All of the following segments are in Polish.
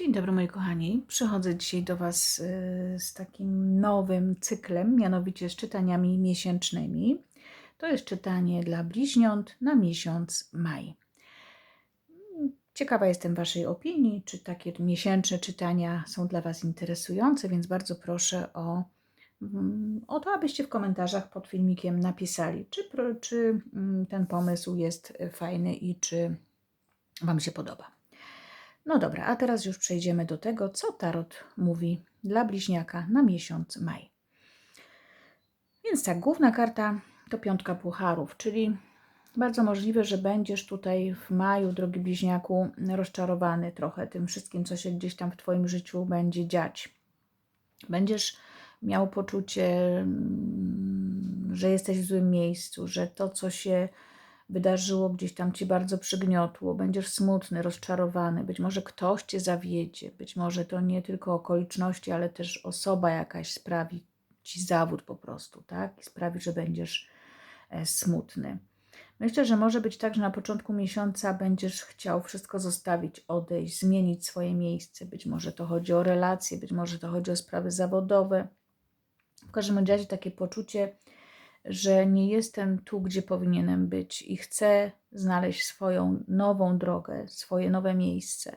Dzień dobry moi kochani. Przychodzę dzisiaj do Was y, z takim nowym cyklem, mianowicie z czytaniami miesięcznymi. To jest czytanie dla bliźniąt na miesiąc maj. Ciekawa jestem Waszej opinii, czy takie miesięczne czytania są dla Was interesujące, więc bardzo proszę o, o to, abyście w komentarzach pod filmikiem napisali, czy, czy mm, ten pomysł jest fajny i czy Wam się podoba. No dobra, a teraz już przejdziemy do tego, co Tarot mówi dla bliźniaka na miesiąc maj. Więc tak, główna karta to piątka pucharów, czyli bardzo możliwe, że będziesz tutaj w maju, drogi bliźniaku, rozczarowany trochę tym wszystkim, co się gdzieś tam w Twoim życiu będzie dziać. Będziesz miał poczucie, mm, że jesteś w złym miejscu, że to, co się wydarzyło, gdzieś tam ci bardzo przygniotło, będziesz smutny, rozczarowany, być może ktoś cię zawiedzie, być może to nie tylko okoliczności, ale też osoba jakaś sprawi ci zawód po prostu, tak? I sprawi, że będziesz e, smutny. Myślę, że może być tak, że na początku miesiąca będziesz chciał wszystko zostawić, odejść, zmienić swoje miejsce. Być może to chodzi o relacje, być może to chodzi o sprawy zawodowe. W każdym razie takie poczucie, że nie jestem tu, gdzie powinienem być i chcę znaleźć swoją nową drogę, swoje nowe miejsce.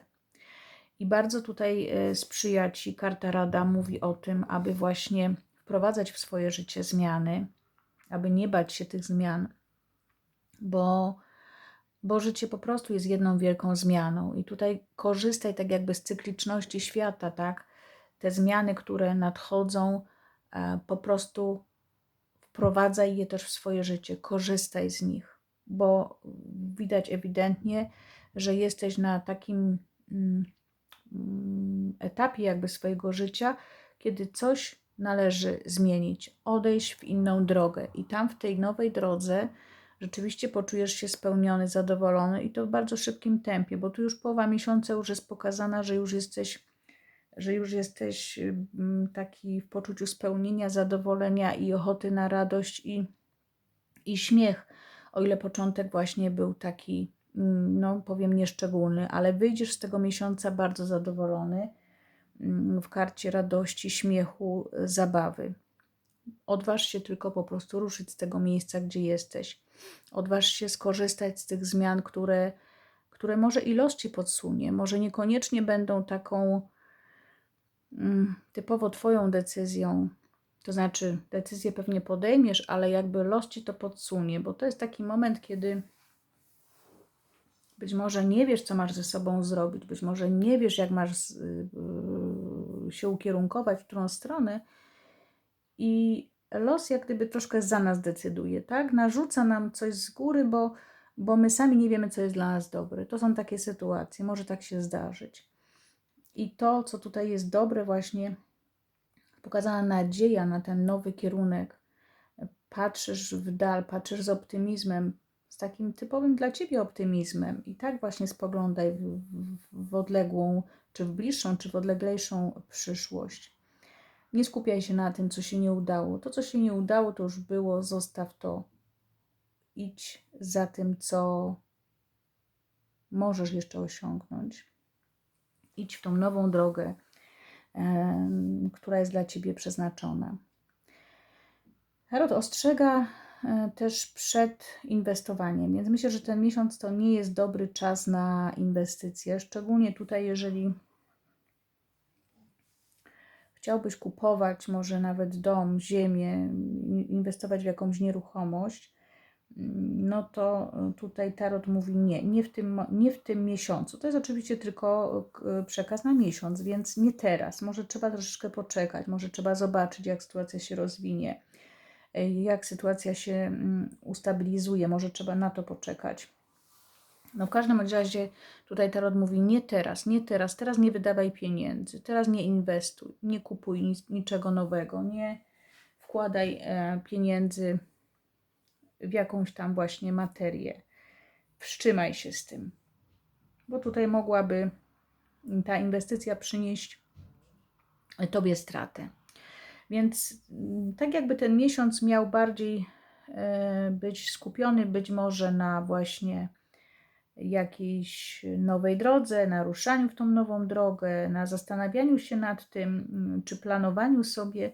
I bardzo tutaj e, sprzyja Ci karta Rada, mówi o tym, aby właśnie wprowadzać w swoje życie zmiany, aby nie bać się tych zmian, bo, bo życie po prostu jest jedną wielką zmianą. I tutaj korzystaj tak jakby z cykliczności świata, tak? Te zmiany, które nadchodzą, e, po prostu wprowadzaj je też w swoje życie, korzystaj z nich, bo widać ewidentnie, że jesteś na takim mm, mm, etapie jakby swojego życia, kiedy coś należy zmienić, odejść w inną drogę i tam w tej nowej drodze rzeczywiście poczujesz się spełniony, zadowolony i to w bardzo szybkim tempie, bo tu już połowa miesiąca już jest pokazana, że już jesteś że już jesteś mm, taki w poczuciu spełnienia, zadowolenia i ochoty na radość i, i śmiech. O ile początek właśnie był taki, mm, no powiem, nieszczególny, ale wyjdziesz z tego miesiąca bardzo zadowolony mm, w karcie radości, śmiechu, zabawy. Odważ się tylko po prostu ruszyć z tego miejsca, gdzie jesteś. Odważ się skorzystać z tych zmian, które, które może i los ci podsunie, może niekoniecznie będą taką typowo Twoją decyzją, to znaczy decyzję pewnie podejmiesz, ale jakby los Ci to podsunie, bo to jest taki moment, kiedy być może nie wiesz, co masz ze sobą zrobić, być może nie wiesz, jak masz yy, się ukierunkować, w którą stronę i los jak gdyby troszkę za nas decyduje, tak? Narzuca nam coś z góry, bo, bo my sami nie wiemy, co jest dla nas dobre. To są takie sytuacje, może tak się zdarzyć. I to, co tutaj jest dobre, właśnie pokazana nadzieja na ten nowy kierunek. Patrzysz w dal, patrzysz z optymizmem, z takim typowym dla ciebie optymizmem. I tak właśnie spoglądaj w, w, w odległą, czy w bliższą, czy w odleglejszą przyszłość. Nie skupiaj się na tym, co się nie udało. To, co się nie udało, to już było, zostaw to. Idź za tym, co możesz jeszcze osiągnąć idź w tą nową drogę, która jest dla ciebie przeznaczona. Herod ostrzega e, też przed inwestowaniem, więc myślę, że ten miesiąc to nie jest dobry czas na inwestycje, szczególnie tutaj, jeżeli chciałbyś kupować może nawet dom, ziemię, inwestować w jakąś nieruchomość, no to tutaj Tarot mówi nie, nie w, tym, nie w tym miesiącu. To jest oczywiście tylko przekaz na miesiąc, więc nie teraz. Może trzeba troszeczkę poczekać, może trzeba zobaczyć, jak sytuacja się rozwinie, jak sytuacja się mm, ustabilizuje, może trzeba na to poczekać. No w każdym razie tutaj Tarot mówi nie teraz, nie teraz, teraz nie wydawaj pieniędzy, teraz nie inwestuj, nie kupuj nic, niczego nowego, nie wkładaj e, pieniędzy w jakąś tam właśnie materię. Wstrzymaj się z tym, bo tutaj mogłaby ta inwestycja przynieść Tobie stratę. Więc mm, tak jakby ten miesiąc miał bardziej e, być skupiony być może na właśnie jakiejś nowej drodze, na ruszaniu w tą nową drogę, na zastanawianiu się nad tym, mm, czy planowaniu sobie,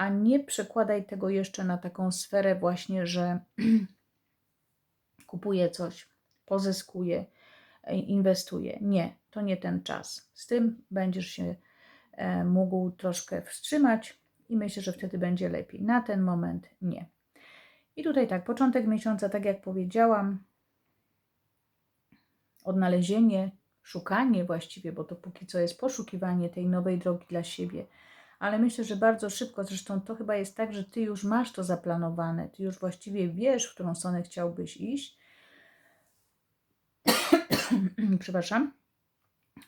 a nie przekładaj tego jeszcze na taką sferę właśnie, że kupuję coś, pozyskuję, e, inwestuję. Nie, to nie ten czas. Z tym będziesz się e, mógł troszkę wstrzymać i myślę, że wtedy będzie lepiej. Na ten moment nie. I tutaj tak, początek miesiąca, tak jak powiedziałam, odnalezienie, szukanie właściwie, bo to póki co jest poszukiwanie tej nowej drogi dla siebie. Ale myślę, że bardzo szybko, zresztą to chyba jest tak, że ty już masz to zaplanowane, ty już właściwie wiesz, w którą stronę chciałbyś iść. Przepraszam.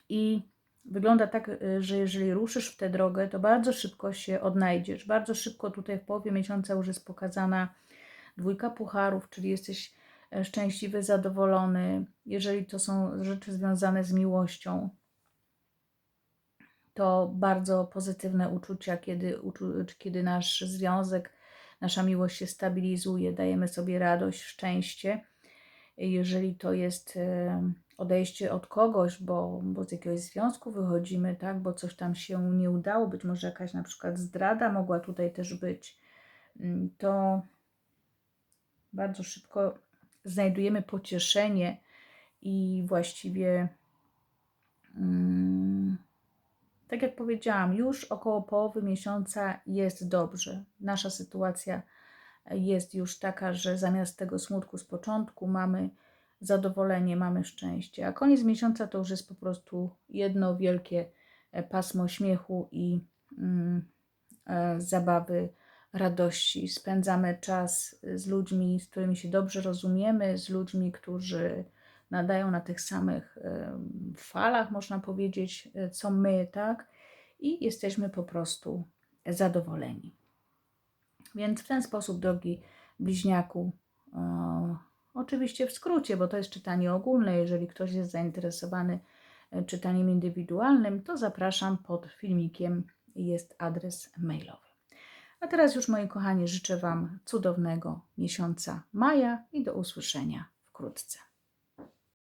I wygląda tak, y, że jeżeli ruszysz w tę drogę, to bardzo szybko się odnajdziesz. Bardzo szybko tutaj w połowie miesiąca już jest pokazana dwójka pucharów, czyli jesteś e, szczęśliwy, zadowolony. Jeżeli to są rzeczy związane z miłością, to bardzo pozytywne uczucia, kiedy, kiedy nasz związek, nasza miłość się stabilizuje, dajemy sobie radość, szczęście. Jeżeli to jest e, odejście od kogoś, bo, bo z jakiegoś związku wychodzimy, tak, bo coś tam się nie udało, być może jakaś na przykład zdrada mogła tutaj też być, mm, to bardzo szybko znajdujemy pocieszenie i właściwie, mm, tak jak powiedziałam, już około połowy miesiąca jest dobrze. Nasza sytuacja jest już taka, że zamiast tego smutku z początku mamy zadowolenie, mamy szczęście. A koniec miesiąca to już jest po prostu jedno wielkie e, pasmo śmiechu i mm, e, zabawy, radości. Spędzamy czas z ludźmi, z którymi się dobrze rozumiemy, z ludźmi, którzy nadają na tych samych falach, można powiedzieć, e, co my, tak? I jesteśmy po prostu zadowoleni. Więc w ten sposób, drogi bliźniaku, e, Oczywiście w skrócie, bo to jest czytanie ogólne. Jeżeli ktoś jest zainteresowany e, czytaniem indywidualnym, to zapraszam pod filmikiem. Jest adres mailowy. A teraz już, moi kochani, życzę Wam cudownego miesiąca maja i do usłyszenia wkrótce.